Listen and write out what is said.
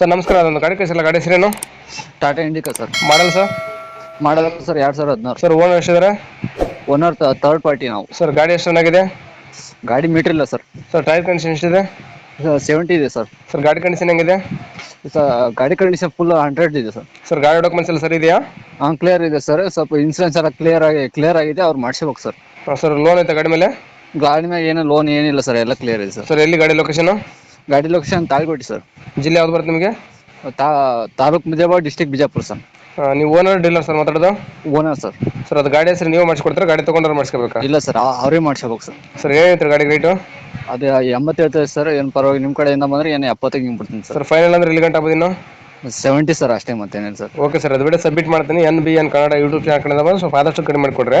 Sir ನಮಸ್ಕಾರ. ಅದೊಂದು ಗಾಡಿ ಕಳಿಸಿಲ್ಲ ಗಾಡಿ ಹೆಸರೇನು? Tata Indica sir. Model sir? Model sir ಎರಡು ಸಾವಿರದ ಹದಿನಾರು. ಸರ್ ಓನರ್ ಎಷ್ಟಿದ್ದಾರೆ? ಓನರ್ ಥರ್ಡ್ ಪಾರ್ಟಿ ನಾವು. ಸರ್ ಗಾಡಿ ಎಷ್ಟು ಚೆನ್ನಾಗಿದೆ? ಗಾಡಿ ಮೀಟರ್ ಇಲ್ಲ ಸರ್. ಸರ್ ಟೈರ್ ಕಂಡೀಷನ್ ಎಷ್ಟಿದೆ? ಸೆವೆಂಟಿ ಇದೆ ಸರ್. ಸರ್ ಗಾಡಿ ಕಂಡೀಷನ್ ಹೆಂಗಿದೆ? ಸರ್ ಗಾಡಿ ಕಂಡೀಷನ್ ಫುಲ್ ಹಂಡ್ರೆಡ್ ಇದೆ ಸರ್. ಸರ್ ಗಾಡಿ ಡಾಕ್ಯುಮೆಂಟ್ಸ್ ಎಲ್ಲ ಸರಿ ಇದೆಯಾ? ಹಾಂ ಕ್ಲಿಯರ್ ಇದೆ ಸರ್. ಸ್ವಲ್ಪ ಇನ್ಸೂರೆನ್ಸ್ ಎಲ್ಲ ಕ್ಲಿಯರ್ ಆಗಿ ಕ್ಲಿಯರ್ ಆಗಿದೆ. ಅವ್ರು ಮಾಡಿಸ್ಬೇಕು ಸರ್. ಸರ್ ಲೋನ್ ಐತೆ ಗಾಡಿ ಮೇಲೆ? ಗಾಡಿ ಮೇಲೆ ಏನು ಲೋನ್ ಏನಿಲ್ಲ ಸರ್. ಎಲ್ಲ ಕ್ಲಿಯರ್ ಇದೆ ಸರ್. ಸರ್ ಎಲ್ಲಿ ಗಾಡಿ ಲೊಕೇಶನ್ ಗಾಡಿ ಲೊಕೇಶನ್ ತಾಳ್ಕೊಟ್ಟಿ ಸರ್ ಜಿಲ್ಲೆ ಯಾವ್ದು ಬರುತ್ತೆ ನಿಮಗೆ? ತಾ ತಾಲೂಕು ಮುಜಾಬಾದ್ ಡಿಸ್ಟಿಕ್ ಬಿಜಾಪುರ ಸರ್ ನೀವು ಓನರ್ ಡೀಲರ್ ಸರ್ ಮಾತಾಡೋದು? ಓನರ್ ಸರ್ ಸರ್ ಅದು ಗಾಡಿ ಹೆಸರು ನೀವು ಮಾಡಿಸ್ಕೊಡ್ತಾರೆ? ಗಾಡಿ ತೊಗೊಂಡ್ರೆ ಮಾಡಿಸ್ಕೋಬೇಕಾ? ಇಲ್ಲ ಸರ್ ಅವರೇ ಮಾಡಿಸ್ಬೇಕು ಸರ್ ಸರ್ ಏನೈತೆ ಗಾಡಿ ರೇಟು ಅದೇ ಎಂಬತ್ತು ಹೇಳ್ತೇವೆ ಸರ್ ಏನು ಪರವಾಗಿ ನಿಮ್ಮ ಕಡೆಯಿಂದ ಬಂದರೆ ಏನು ಎಪ್ಪತ್ತೈದು ಹಿಂಗೆ ಬಿಡ್ತೀನಿ ಸರ್ ಸರ್ ಫೈನಲ್ ಅಂದ್ರೆ ಇಲ್ಲಿ ಗಂಟೆ ಆಗ್ಬೋದು ಇನ್ನು? ಸೆವೆಂಟಿ ಸರ್ ಅಷ್ಟೇ ಮತ್ತೇನಿಲ್ಲ ಸರ್ ಓಕೆ ಸರ್ ಅದು ಬಿಡ ಸಬ್ಮಿಟ್ ಮಾಡ್ತೀನಿ. N B N Kannada YouTube channel ಕಡೆಯಿಂದ ಬಂದು ಸ್ವಲ್ಪ ಆದಷ್ಟು ಕಡಿಮೆ ಮಾಡಿಕೊಡ್ರೆ.